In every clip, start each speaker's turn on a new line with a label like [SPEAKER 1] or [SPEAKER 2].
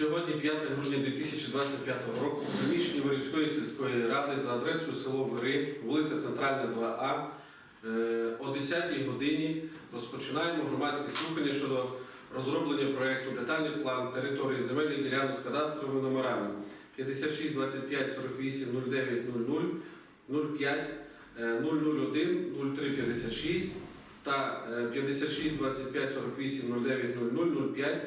[SPEAKER 1] Сьогодні 5 грудня 2025 року в приміщенні Вирівської сільської ради за адресою село Вири, вулиця Центральна 2А, е, о 10-й годині розпочинаємо громадське слухання щодо розроблення проєкту детальний план території земельних ділянок з кадастровими номерами 56 25 48 09 00 05 е, 001 03 56 та е, 56 25 48 09 00 05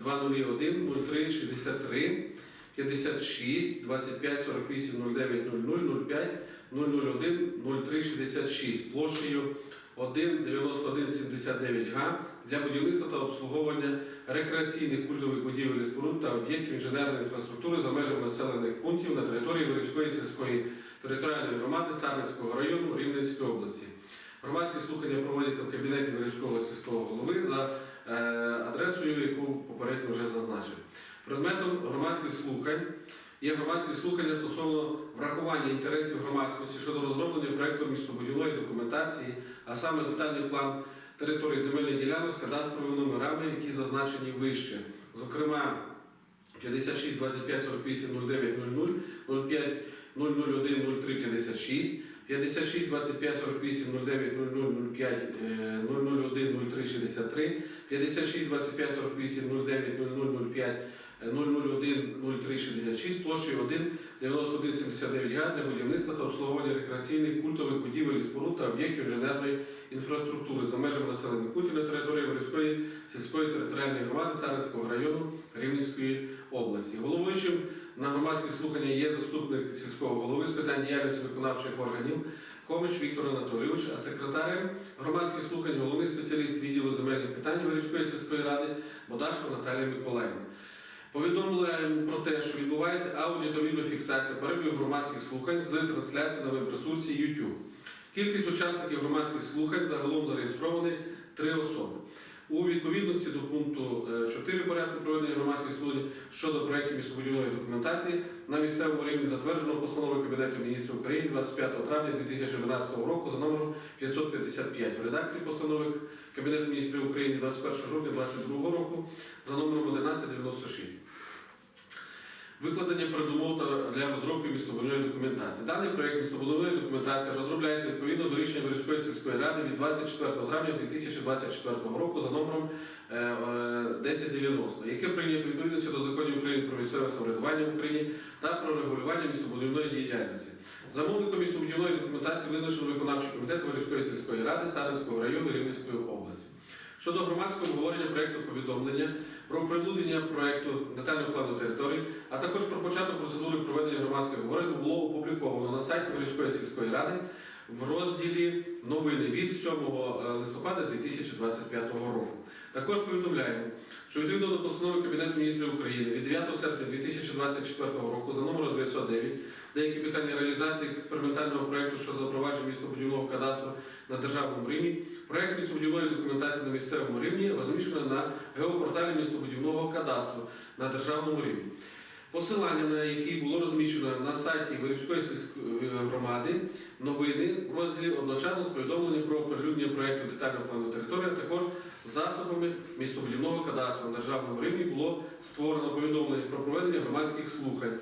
[SPEAKER 1] 201 03 63 56 25 48 09 00 05 001 03 66 площею 1 91 79 га для будівництва та обслуговування рекреаційних культових будівель і споруд та об'єктів інженерної інфраструктури за межами населених пунктів на території Вирівської сільської територіальної громади Сарненського району Рівненської області. Громадські слухання проводяться в кабінеті Вирівського сільського голови за адресою, яку попередньо вже зазначив. Предметом громадських слухань є громадські слухання стосовно врахування інтересів громадськості щодо розроблення проєкту містобудівної документації, а саме детальний план території земельних ділянок з кадастровими номерами, які зазначені вище. Зокрема, 56 25 48 09 00 05 001 03 56 56 25 48 09 00 05 е, 001 03 63 56 25 48 09 00 05 001 03 66 площею 1 91 79 га для будівництва та обслуговування рекреаційних культових будівель і споруд та об'єктів інженерної інфраструктури за межами населених пунктів на території Ворівської сільської територіальної громади Сарненського району Рівненської області. Головуючим на громадські слухання є заступник сільського голови з питань діяльності виконавчих органів Хомич Віктор Анатолійович, а секретарем громадських слухань головний спеціаліст відділу земельних питань Ворівської сільської ради Бодашко Наталія Миколаївна. Повідомляємо про те, що відбувається аудіо та відеофіксація перебігу громадських слухань з трансляцією на веб-ресурсі YouTube. Кількість учасників громадських слухань загалом зареєстрованих три особи. У відповідності до пункту е, 4 порядку проведення громадських слухань щодо проєктів містобудівної документації на місцевому рівні затверджено постановою Кабінету міністрів України 25 травня 2011 року за номером 555 в редакції постанови Кабінету міністрів України 21 жовтня 2022 року за номером 1196. Викладення передумов для розробки містобудівної документації. Даний проєкт містобудівної документації розробляється відповідно до рішення Вирівської сільської ради від 24 травня 2024 року за номером е, е, 1090, яке прийнято відповідності до законів України про місцеве самоврядування в Україні та про регулювання містобудівної діяльності. Замовником містобудівної документації визначено виконавчий комітет Вирівської сільської ради Сарненського району Рівненської області. Щодо громадського обговорення проєкту повідомлення про прилюднення проєкту детального плану території, а також про початок процедури проведення громадського обговорення було опубліковано на сайті Вирівської сільської ради в розділі новини від 7 листопада 2025 року. Також повідомляємо, що відповідно до постанови Кабінету міністрів України від 9 серпня 2024 року за номером 909 деякі питання реалізації експериментального проєкту щодо запровадження містобудівного кадастру на державному рівні, проєкт містобудівної документації на місцевому рівні розміщено на геопорталі містобудівного кадастру на державному рівні. Посилання на який було розміщено на сайті Вирівської сільської громади новини в розділі одночасно з повідомленням про прилюднення проєкту детального плану території, також засобами містобудівного кадастру. На державному рівні було створено повідомлення про проведення громадських слухань,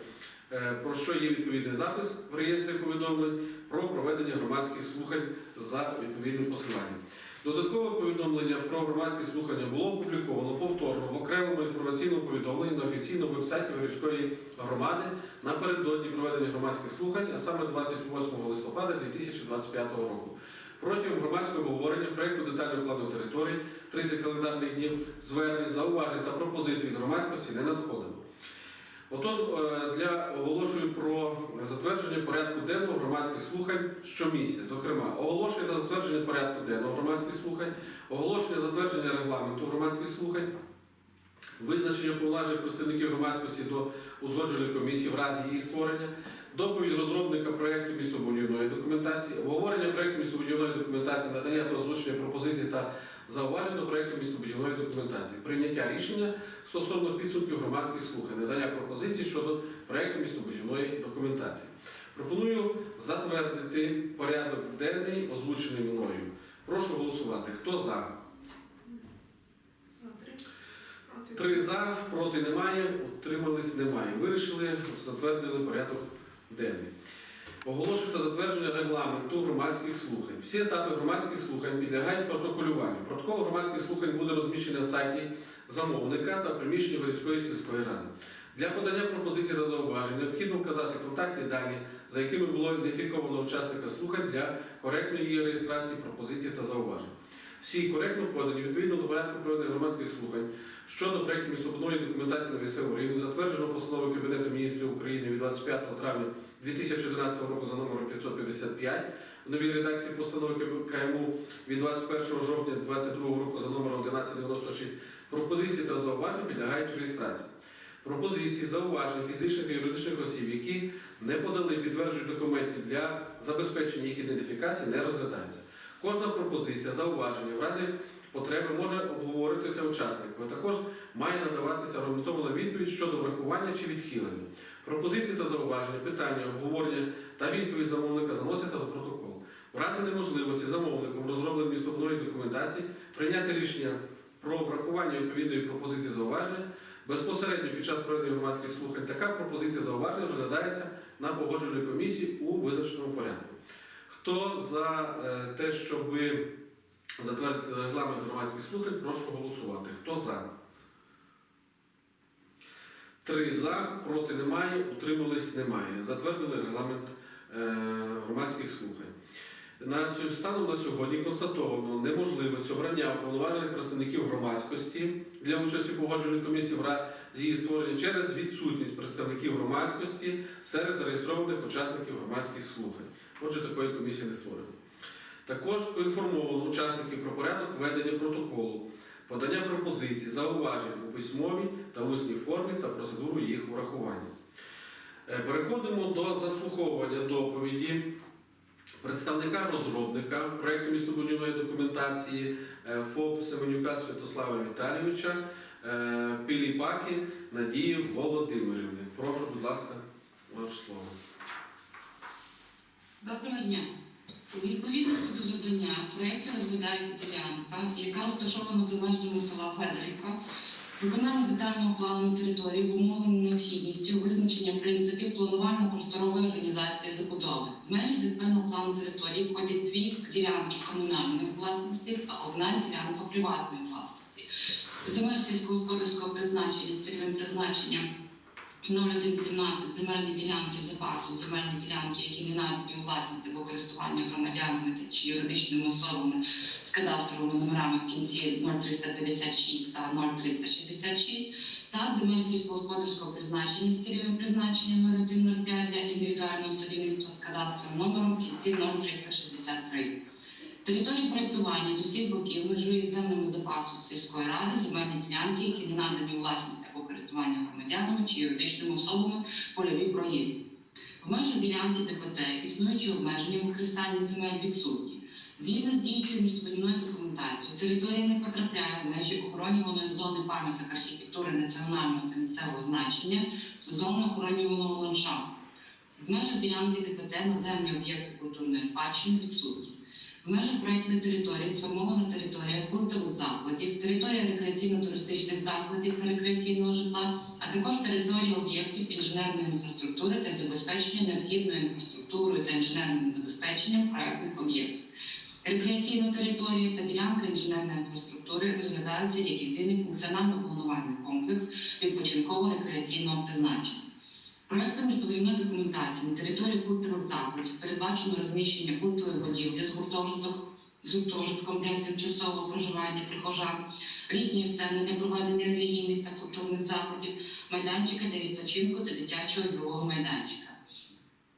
[SPEAKER 1] е, про що є відповідний запис в реєстрі повідомлень? Про проведення громадських слухань за відповідним посиланням. Додаткове повідомлення про громадські слухання було опубліковано повторно в окремому інформаційному повідомленні на офіційному вебсайті Вирівської громади напередодні проведення громадських слухань, а саме 28 листопада 2025 року. Протягом громадського обговорення проєкту детального плану території 30 календарних днів звернень, зауважень та пропозицій від громадськості не надходило. Отож, е, для оголошую про затвердження порядку денного громадських слухань щомісяця. Зокрема, оголошення на затвердження порядку денного громадських слухань, оголошення затвердження регламенту громадських слухань, визначення повноважень представників громадськості до узгодженої комісії в разі її створення, доповідь розробника проєкту містобудівної документації, обговорення проєкту містобудівної документації, надання та озвучення пропозицій та зауважень до проєкту містобудівної документації, прийняття рішення стосовно підсумків громадських слухань, надання пропозицій щодо проєкту містобудівної документації. Пропоную затвердити порядок денний, озвучений мною. Прошу голосувати. Хто за?
[SPEAKER 2] Три
[SPEAKER 1] за, проти немає, утримались немає. Вирішили, затвердили порядок денний. Оголошую та затвердження регламенту громадських слухань. Всі етапи громадських слухань підлягають протоколюванню. Протокол громадських слухань буде розміщений на сайті замовника та приміщенні Вирівської сільської ради. Для подання пропозицій та зауважень необхідно вказати контактні дані, за якими було ідентифіковано учасника слухань для коректної реєстрації пропозицій та зауважень. Всі коректно подані відповідно до порядку проведення громадських слухань щодо проєктів містобудівної документації на місцевому рівні, затверджено постановою Кабінету міністрів України від 25 травня 2011 року за номером 555, в новій редакції постанови КМУ від 21 жовтня 2022 року за номером 1196 пропозиції та зауваження підлягають реєстрації. Пропозиції, зауваження фізичних і юридичних осіб, які не подали підтверджують документів для забезпечення їх ідентифікації, не розглядаються. Кожна пропозиція, зауваження в разі потреби може обговоритися учасниками. а Також має надаватися аргументована відповідь щодо врахування чи відхилення. Пропозиції та зауваження, питання, обговорення та відповідь замовника заносяться до протоколу. В разі неможливості замовником розроблення містобудівної документації прийняти рішення про врахування відповідної пропозиції зауваження безпосередньо під час проведення громадських слухань така пропозиція зауваження розглядається на погоджувальній комісії у визначеному порядку. Хто за е, те, щоб затвердити регламент громадських слухань, прошу голосувати. Хто за? Три за, проти немає, утримались немає. Затвердили регламент е, громадських слухань. На станом на сьогодні констатовано неможливість обрання уповноважених представників громадськості для участі в погоджувальній комісії в разі її створення через відсутність представників громадськості серед зареєстрованих учасників громадських слухань. Отже, такої комісії не створено. Також поінформовано учасників про порядок ведення протоколу, подання пропозицій, зауважень у письмовій та усній формі та процедуру їх врахування. Е, Переходимо до заслуховування доповіді представника розробника проєкту містобудівної документації е, ФОП Семенюка Святослава Віталійовича Піліпаки Надії Володимирівни. Прошу, будь ласка, ваше слово.
[SPEAKER 2] Доброго дня. У відповідності до завдання в проєкті розглядається ділянка, яка розташована за межами села Федорівка. Виконання детального плану території обумовлено необхідністю визначення принципів планувально-просторової організації забудови. В межі детального плану території входять дві ділянки комунальної власності та одна ділянка приватної власності. Земель сільськогосподарського призначення з цільовим призначенням 0117 земельні ділянки запасу, земельні ділянки, які не надані у власність або користування громадянами чи юридичними особами з кадастровими номерами в кінці 0356 та 0366, та земель сільськогосподарського призначення з цільовим призначенням 0105 для індивідуального садівництва з кадастровим номером в кінці 0363. Територія проєктування з усіх боків межує з землями запасу сільської ради, земельні ділянки, які не надані у власність або користування громадянами чи юридичними особами польові проїзди. В межах ділянки ДПТ існуючі обмеження в використанні земель відсутні. Згідно з діючою містобудівною документацією, територія не потрапляє в межі охоронюваної зони пам'яток архітектури національного та місцевого значення, зони охоронюваного ландшафту. В межах ділянки ДПТ наземні об'єкти культурної спадщини відсутні. В межах проєктної території сформована територія культових закладів, територія рекреаційно-туристичних закладів та рекреаційного житла, а також територія об'єктів інженерної інфраструктури для забезпечення необхідною інфраструктурою та інженерним забезпеченням проєктних об'єктів. Рекреаційна територія та ділянка інженерної інфраструктури розглядаються як єдиний функціонально-планувальний комплекс відпочинково-рекреаційного призначення. Проектом містобудівної документації на території культових закладів передбачено розміщення культової будівлі з гуртожиток з гуртожитком для тимчасового проживання прихожан, літньої сцени для проведення релігійних та культурних заходів, майданчика для відпочинку та дитячого ігрового майданчика.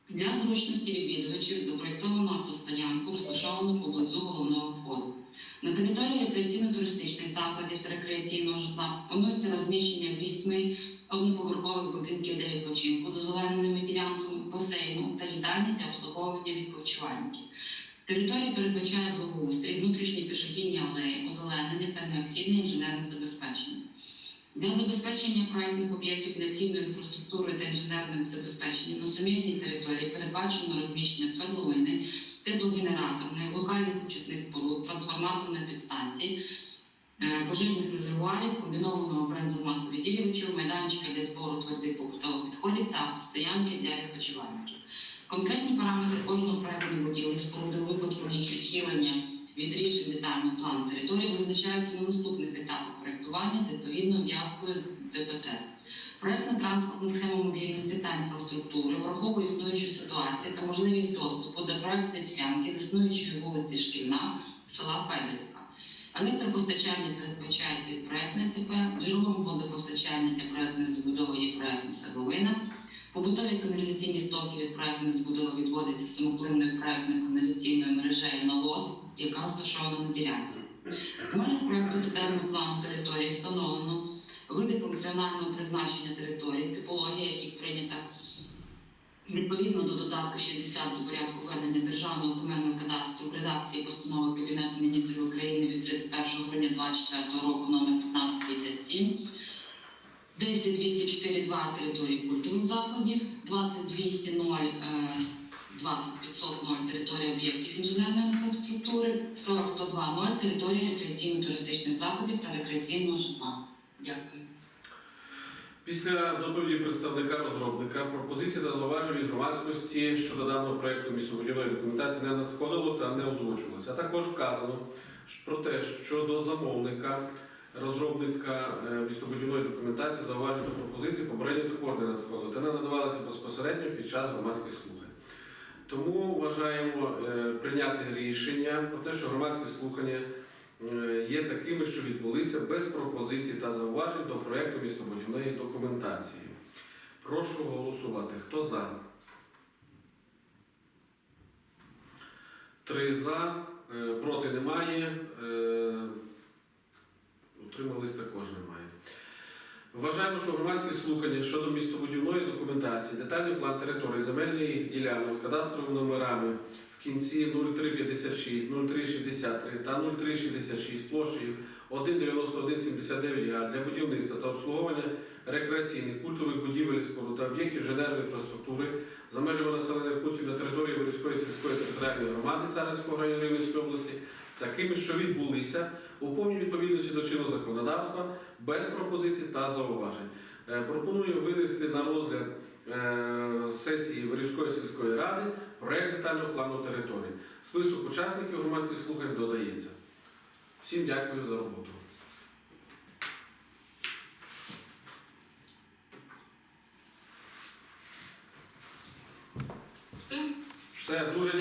[SPEAKER 2] Для зручності відвідувачів запроєктовано автостоянку, розташовану поблизу головного входу. На території рекреаційно-туристичних закладів та рекреаційного житла планується розміщення вісьми одноповерхових будинків для відпочинку з озелененими ділянками, басейну та їдальні для обслуговування відпочивальників. Територія передбачає благоустрій, внутрішні пішохідні алеї, озеленення та необхідне інженерне забезпечення. Для забезпечення проектних об'єктів необхідною інфраструктурою та інженерним забезпеченням на суміжній території передбачено розміщення свердловини, теплогенераторних, локальних очисних споруд, трансформаторних підстанцій, пожежних резервуарів, комбінованого бензомасовідділювачів, майданчика для збору твердих побутових відходів та автостоянки для відпочивальників. Конкретні параметри кожного проекту будівлі споруди випадку відхилення від рішень детального плану території визначаються на наступних етапах проектування з відповідною в'язкою з ДПТ. Проектна транспортна схема мобільності та інфраструктури враховує існуючу ситуацію та можливість доступу до проектної ділянки з існуючої вулиці Шкільна села Федорівка. Електропостачання передбачається від проектної ТП, джерелом водопостачання для проектної забудови є проектна садовина. Побутові каналізаційні стоки від проектної забудови відводяться самопливною проектною каналізаційною мережею на лос, яка розташована на ділянці. В межах проекту детального плану території встановлено види функціонального призначення території, типологія, яких прийнята відповідно до додатку 60 до порядку ведення державного земельного кадастру в редакції постанови Кабінету міністрів України від 31 грудня 2024 року номер 1557, 10204.2 території культових закладів, 20200.0 20500.0 території об'єктів інженерної інфраструктури, 40102.0 території рекреаційно-туристичних закладів та рекреаційного житла. Дякую.
[SPEAKER 1] Після доповіді представника розробника пропозиції та зауважень від громадськості щодо даного проекту містобудівної документації не надходило та не озвучувалося. Також вказано про те, що до замовника розробника е, містобудівної документації зауважень та пропозицій попередньо також не надходило та не надавалося безпосередньо під час громадських слухань. Тому вважаємо е, прийняти рішення про те, що громадські слухання є такими, що відбулися без пропозицій та зауважень до проєкту містобудівної документації. Прошу голосувати. Хто за? Три за, е, проти немає. е, Утримались також немає. Вважаємо, що громадські слухання щодо містобудівної документації, детальний план території земельних ділянок з кадастровими номерами в кінці 0356, 0363 та 0366 площею 19179 га для будівництва та обслуговування рекреаційних культових будівель, споруд та об'єктів інженерної інфраструктури за межами населених пунктів на території Борівської сільської територіальної громади Царинського району Рівненської області, такими, що відбулися у повній відповідності до чинного законодавства без пропозицій та зауважень. Е, пропоную винести на розгляд е, сесії Верівської сільської ради проєкт детального плану території. Список учасників громадських слухань додається. Всім дякую за роботу. Все дуже